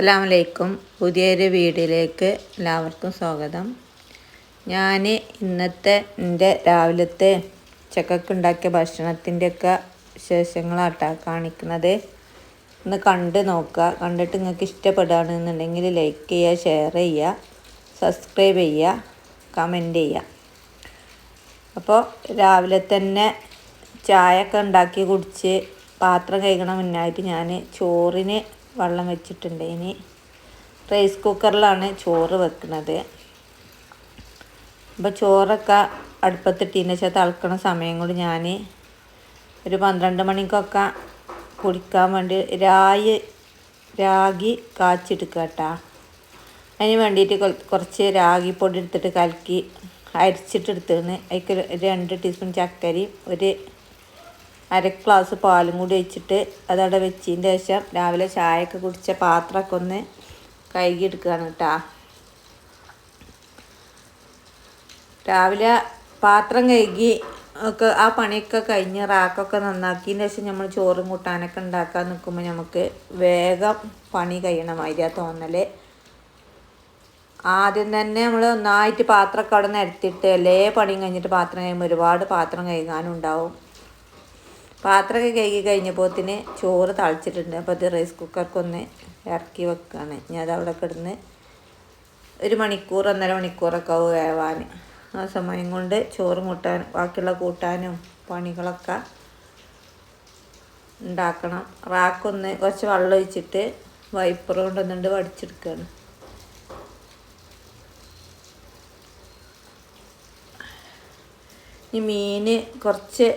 അസ്സാം വലൈക്കും പുതിയൊരു വീഡിയോയിലേക്ക് എല്ലാവർക്കും സ്വാഗതം. ഞാൻ ഇന്നത്തെ എന്റെ രാവിലത്തെ ഉച്ചക്കൊക്കെ ഉണ്ടാക്കിയ ഭക്ഷണത്തിന്റെയൊക്കെ വിശേഷങ്ങളാട്ടാ കാണിക്കുന്നത്. ഒന്ന് കണ്ട് നോക്കുക. കണ്ടിട്ട് നിങ്ങൾക്ക് ഇഷ്ടപ്പെടുകയാണെന്നുണ്ടെങ്കിൽ ലൈക്ക് ചെയ്യുക ഷെയർ ചെയ്യുക സബ്സ്ക്രൈബ് ചെയ്യുക കമന്റ് ചെയ്യുക. അപ്പോൾ രാവിലെ തന്നെ ചായ ഒക്കെ ഉണ്ടാക്കി കുടിച്ച് പാത്രം കഴുകണ മുന്നായിട്ട് ഞാൻ ചോറിന് വെള്ളം വെച്ചിട്ടുണ്ട്. ഇനി റൈസ് കുക്കറിലാണ് ചോറ് വെക്കുന്നത്. അപ്പോൾ ചോറൊക്കെ അടുപ്പത്തിട്ടതിന് വെച്ചാൽ തിളക്കണ സമയം കൊണ്ട് ഞാൻ ഒരു പന്ത്രണ്ട് മണിക്കൊക്കെ കുടിക്കാൻ വേണ്ടി രായി രാഗി കാച്ചെടുക്കുക കേട്ടോ അതിന് വേണ്ടിയിട്ട് കുറച്ച് പൊടി എടുത്തിട്ട് കലക്കി അരിച്ചിട്ടെടുത്തിന് അതിൽ രണ്ട് ടീസ്പൂൺ ചക്കരയും ഒരു അര ഗ്ലാസ് പാലും കൂടി വെച്ചിട്ട് അതവിടെ വെച്ചതിന്റെ ശേഷം രാവിലെ ചായയൊക്കെ കുടിച്ച പാത്രമൊക്കെ ഒന്ന് കഴുകി എടുക്കുകയാണ് കേട്ടോ. രാവിലെ പാത്രം കഴുകി ഒക്കെ ആ പണിയൊക്കെ കഴിഞ്ഞ് റാക്കൊക്കെ നന്നാക്കിയതിന് ശേഷം നമ്മൾ ചോറും കൂട്ടാനൊക്കെ ഉണ്ടാക്കാൻ നിൽക്കുമ്പോൾ നമുക്ക് വേഗം പണി കഴിയണ മാതിരിയാണ് തോന്നൽ. ആദ്യം തന്നെ നമ്മൾ ഒന്നായിട്ട് പാത്രമൊക്കെ അവിടെ നിരത്തിയിട്ട് എല്ലാ പണിയും കഴിഞ്ഞിട്ട് പാത്രം കഴിയുമ്പോൾ ഒരുപാട് പാത്രം കഴുകാനും ഉണ്ടാവും. പാത്രമൊക്കെ കഴുകി കഴിഞ്ഞപ്പോത്തിന് ചോറ് തളിച്ചിട്ടുണ്ട്. അപ്പോൾ അത് റൈസ് കുക്കർക്കൊന്ന് ഇറക്കി വെക്കുകയാണ് ഞാൻ അത് അവിടെ കിടന്ന് ഒരു മണിക്കൂർ ഒന്നര മണിക്കൂറൊക്കെ ആവും വേവാൻ ആ സമയം കൊണ്ട് ചോറ് മുട്ടാൻ ബാക്കിയുള്ള കൂട്ടാനും പണികളൊക്കെ ഉണ്ടാക്കണം. റാക്കൊന്ന് കുറച്ച് വെള്ളം ഒഴിച്ചിട്ട് വൈപ്പർ കൊണ്ടൊന്നുണ്ട് വടിച്ചെടുക്കുകയാണ് ഈ മീൻ കുറച്ച്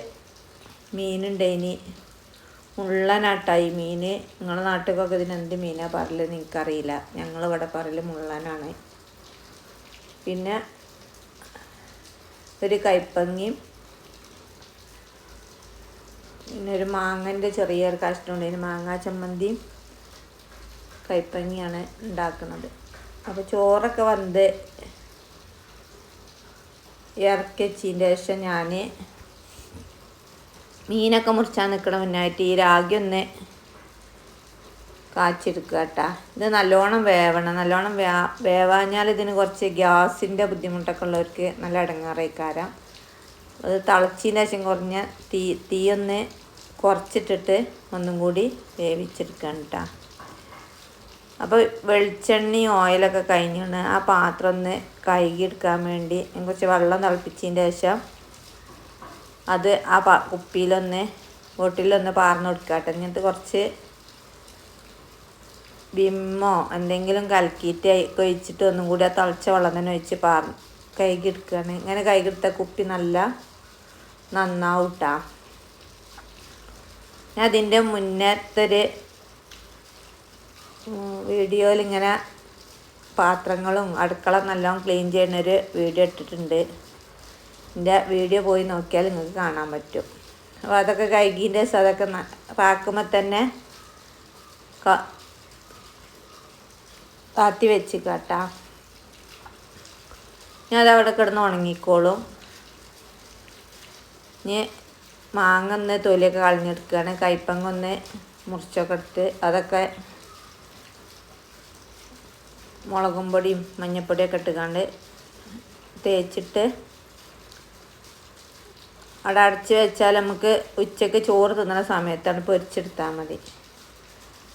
മീനുണ്ടേനി. മുള്ളനാട്ടായി മീൻ നിങ്ങളുടെ നാട്ടിലൊക്കെ ഇതിന് എന്ത് മീനാണ് പറയൽ നിങ്ങൾക്കറിയില്ല ഞങ്ങളിവിടെ പറയൽ മുള്ളനാണ്. പിന്നെ ഒരു കൈപ്പങ്ങിയും പിന്നെ ഒരു മാങ്ങന്റെ ചെറിയൊരു ഇതിന് മാങ്ങാ ചമ്മന്തിയും കൈപ്പങ്ങിയാണ് ഉണ്ടാക്കുന്നത്. അപ്പോൾ ചോറൊക്കെ വന്ന് ഇറക്കി വെച്ചതിന്റെ ശേഷം ഞാൻ മീനൊക്കെ മുറിച്ചാൽ നിൽക്കണ മുന്നായിട്ട് ഈ രാഗി ഒന്ന് കാച്ചെടുക്കുക കേട്ടാ. ഇത് നല്ലോണം വേവണം. നല്ലോണം വേ വേവാഞ്ഞാൽ ഇതിന് കുറച്ച് ഗ്യാസിന്റെ ബുദ്ധിമുട്ടൊക്കെ ഉള്ളവർക്ക് നല്ല ഇടങ്ങാറേക്കാരം അത് തിളച്ചതിന് ശേഷം കുറഞ്ഞ തീ തീ ഒന്ന് കുറച്ചിട്ടിട്ട് ഒന്നും കൂടി വേവിച്ചെടുക്കണം കേട്ടോ. അപ്പോൾ വെളിച്ചെണ്ണയും ഓയിലൊക്കെ കഴിഞ്ഞാണ് ആ പാത്രം ഒന്ന് കഴുകിയെടുക്കാൻ വേണ്ടി കുറച്ച് വെള്ളം തിളപ്പിച്ചതിന്റെ ശേഷം അത് ആ പ കുപ്പിയിലൊന്ന് ബോട്ടിലൊന്ന് പാർന്ന് കൊടുക്കട്ടെ എന്നിട്ട് കുറച്ച് വിമ്മോ എന്തെങ്കിലും കലക്കിയിട്ട് ഒഴിച്ചിട്ട് ഒന്നും കൂടി ആ തിളച്ച വെള്ളം തന്നെ ഒഴിച്ച് പാർ കൈകിടുക്കുകയാണ് ഇങ്ങനെ കൈകിടുത്ത കുപ്പി നല്ല നന്നാവൂട്ടാ കേട്ടോ ഞാൻ അതിന്റെ മുന്നത്തൊരു വീഡിയോയിൽ ഇങ്ങനെ പാത്രങ്ങളും അടുക്കള നല്ലോണം ക്ലീൻ ചെയ്യുന്നൊരു വീഡിയോ ഇട്ടിട്ടുണ്ട്. എന്റെ വീഡിയോ പോയി നോക്കിയാൽ നിങ്ങൾക്ക് കാണാൻ പറ്റും. അപ്പോൾ അതൊക്കെ കഴുകിന്റെ അതൊക്കെ പാക്കുമ്പോൾ തന്നെ താത്തി വെച്ച് കേട്ടാ. ഞാൻ അതവിടെ കിടന്ന് ഉണങ്ങിക്കോളും. ഇനി മാങ്ങ ഒന്ന് തൊലിയൊക്കെ കളഞ്ഞെടുക്കുകയാണ്. കൈപ്പങ്ങ ഒന്ന് മുറിച്ചൊക്കെ എടുത്ത് അതൊക്കെ മുളകും പൊടിയും മഞ്ഞൾപ്പൊടിയൊക്കെ ഇട്ടുകൊണ്ട് തേച്ചിട്ട് അവിടെ അടച്ച് വെച്ചാൽ നമുക്ക് ഉച്ചയ്ക്ക് ചോറ് തിന്നണ സമയത്താണ് പൊരിച്ചെടുത്താൽ മതി.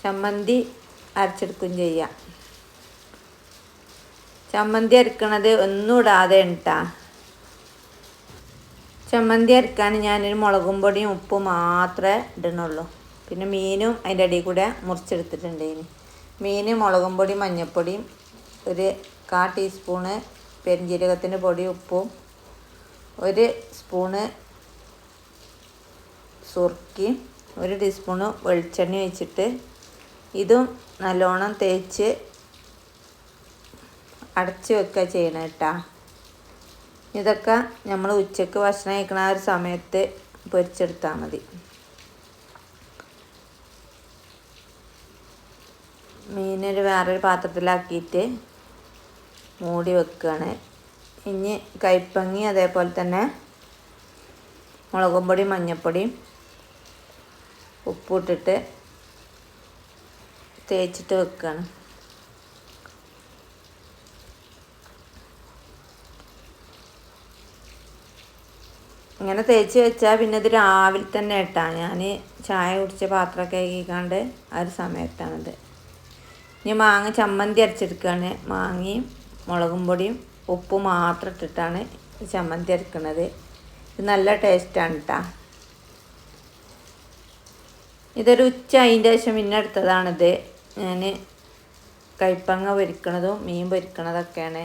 ചമ്മന്തി അരച്ചെടുക്കുകയും ചെയ്യാം. ചമ്മന്തി അരക്കണത് ഒന്നും ഇടാതെ ഉണ്ടാ ചമ്മന്തി അരക്കാൻ ഞാനൊരു മുളകും പൊടിയും ഉപ്പും മാത്രമേ ഇടണുള്ളൂ. പിന്നെ മീനും അതിന്റെ അടിയിൽ കൂടെ മുറിച്ചെടുത്തിട്ടുണ്ട് ഇനി മീൻ മുളകും പൊടി മഞ്ഞൾപ്പൊടിയും ഒരു കാ ടീസ്പൂണ് പെരിഞ്ജീരകത്തിന്റെ പൊടി ഉപ്പും ഒരു സ്പൂണ് സുർക്കി ഒരു ടീസ്പൂണ് വെളിച്ചെണ്ണ ഒഴിച്ചിട്ട് ഇതും നല്ലോണം തേച്ച് അടച്ച് വെക്കുക ചെയ്യണം കേട്ടാ ഇതൊക്കെ നമ്മൾ ഉച്ചയ്ക്ക് ഭക്ഷണം കഴിക്കണ ഒരു സമയത്ത് പൊരിച്ചെടുത്താൽ മതി. മീനൊരു വേറൊരു പാത്രത്തിലാക്കിയിട്ട് മൂടി വെക്കുകയാണ് ഇനി കൈപ്പങ്ങി അതേപോലെ തന്നെ മുളകും പൊടി മഞ്ഞൾപ്പൊടിയും ഉപ്പിട്ടിട്ട് തേച്ചിട്ട് വെക്കണം. ഇങ്ങനെ തേച്ച് വെച്ചാൽ പിന്നെ ഇത് രാവിലെ തന്നെ ഇട്ടാ. ഞാൻ ചായ കുടിച്ച പാത്രമൊക്കെ കഴിക്കാണ്ട് ആ ഒരു സമയത്താണിത്. ഇനി മാങ്ങ ചമ്മന്തി അരച്ചെടുക്കുകയാണ് മാങ്ങയും മുളകും പൊടിയും ഉപ്പ് മാത്രം ഇട്ടിട്ടാണ് ചമ്മന്തി അരക്കുന്നത് ഇത് നല്ല ടേസ്റ്റാണ് കേട്ടോ ഇതൊരു ഉച്ച അതിന്റെ ശേഷം പിന്നെ എടുത്തതാണിത് ഞാൻ കൈപ്പങ്ങ പൊരിക്കണതും മീൻ പൊരിക്കണതൊക്കെയാണ്.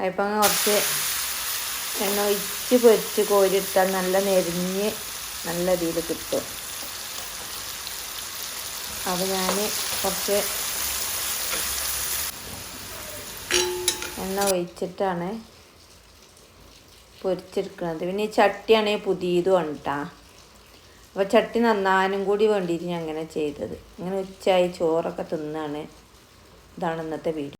കൈപ്പങ്ങ കുറച്ച് എണ്ണ ഒഴിച്ച് പൊരിച്ച് കോരിയെടുത്താൽ നല്ല നെരിഞ്ഞ് നല്ല രീതിയിൽ കിട്ടും. അപ്പോൾ ഞാൻ കുറച്ച് എണ്ണ ഒഴിച്ചിട്ടാണ് പൊരിച്ചെടുക്കുന്നത് പിന്നെ ഈ ചട്ടിയാണെങ്കിൽ പുതിയതും കേട്ടാ അപ്പോൾ ചട്ടി നന്നാനും കൂടി വേണ്ടിയിട്ട് ഞാൻ അങ്ങനെ ചെയ്തത്. ഇങ്ങനെ ഉച്ചയായി ചോറൊക്കെ തിന്നാണ്. ഇതാണ് ഇന്നത്തെ വീഡിയോ.